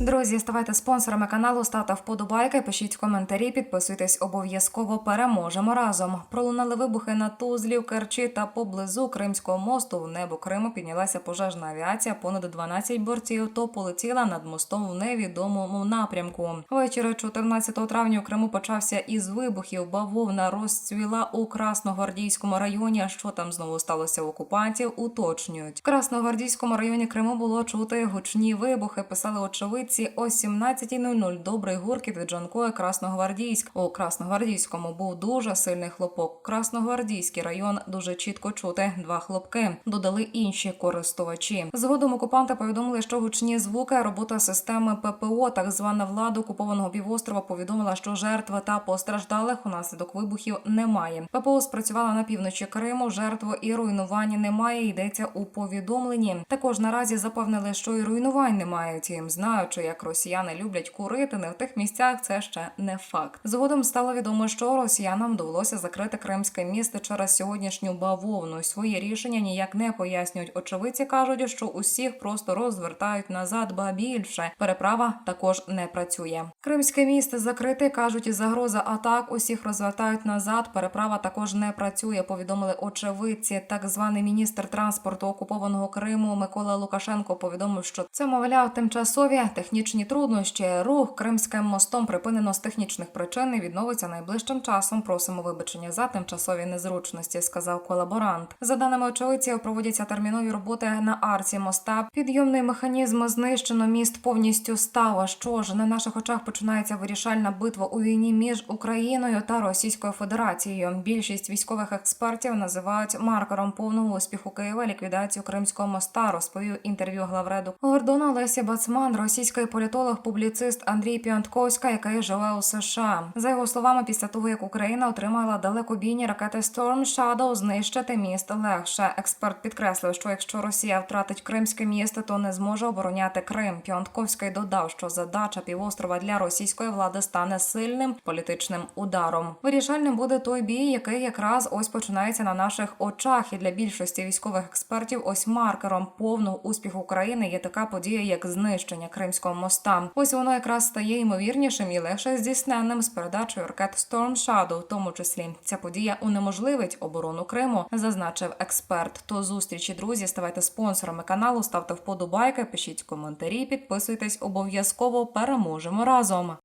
Друзі, ставайте спонсорами каналу, ставте вподобайки, пишіть коментарі, підписуйтесь обов'язково. Переможемо разом. Пролунали вибухи на Тузлі, в Керчі та поблизу Кримського мосту. В небо Криму піднялася пожежна авіація. Понад 12 борців то полетіла над мостом в невідомому напрямку. Ввечері 14 травня у Криму почався із вибухів. Бавовна розцвіла у Красногвардійському районі. А що там знову сталося в окупантів? Уточнюють. В Красногвардійському районі Криму було чути гучні вибухи. Писали очевидці о 17.00. Добрий гуркіт від Джанкої Красногвардійськ. У Красногвардійському був дуже сильний хлопок. Красногвардійський район дуже чітко чути. Два хлопки. Додали інші користувачі. Згодом окупанти повідомили, що гучні звуки, робота системи ППО, так звана влада окупованого півострова, повідомила, що жертв та постраждалих унаслідок вибухів немає. ППО спрацювала на півночі Криму. Жертв і руйнування немає. Йдеться у повідомленні. Також наразі запевнили, що і руйнувань немає. Тім, знаючи, як росіяни люблять курити, не в тих місцях це ще не факт. Згодом стало відомо, що росіянам довелося закрити кримське місто через сьогоднішню бавовну. Своє рішення ніяк не пояснюють. Очевидці кажуть, що усіх просто розвертають назад, ба більше переправа також не працює. Кримське місто закрите кажуть, і загроза атак. Усіх розвертають назад. Переправа також не працює. Повідомили очевидці. Так званий міністр транспорту окупованого Криму Микола Лукашенко повідомив, що це мовляв тимчасові технічні труднощі. Рух Кримським мостом припинено з технічних причин і відновиться найближчим часом. Просимо вибачення за тимчасові незручності, сказав колаборант. За даними очевидців, проводяться термінові роботи на арці моста. Підйомний механізм знищено. Міст повністю став. Що ж на наших очах починається вирішальна битва у війні між Україною та Російською Федерацією. Більшість військових експертів називають маркером повного успіху Києва ліквідацію Кримського моста. Розповів інтерв'ю главреду Гордона Лесі Бацман, російський політолог, публіцист Андрій Піантковська, який живе у США. За його словами, після того як Україна отримала далекобійні ракети Storm Shadow, знищити міст легше. Експерт підкреслив, що якщо Росія втратить Кримське місто, то не зможе обороняти Крим. Піантковський додав, що задача півострова для російської влади стане сильним політичним ударом. Вирішальним буде той бій, який якраз ось починається на наших очах. І для більшості військових експертів, ось маркером повного успіху України є така подія, як знищення Кримського моста. Ось воно якраз стає ймовірнішим і легше здійсненним з передачею ракет Storm Shadow, в тому числі. Ця подія унеможливить оборону Криму, зазначив експерт. То зустрічі, друзі. Ставайте спонсорами каналу, ставте вподобайки, пишіть коментарі, підписуйтесь обов'язково. Переможемо разом.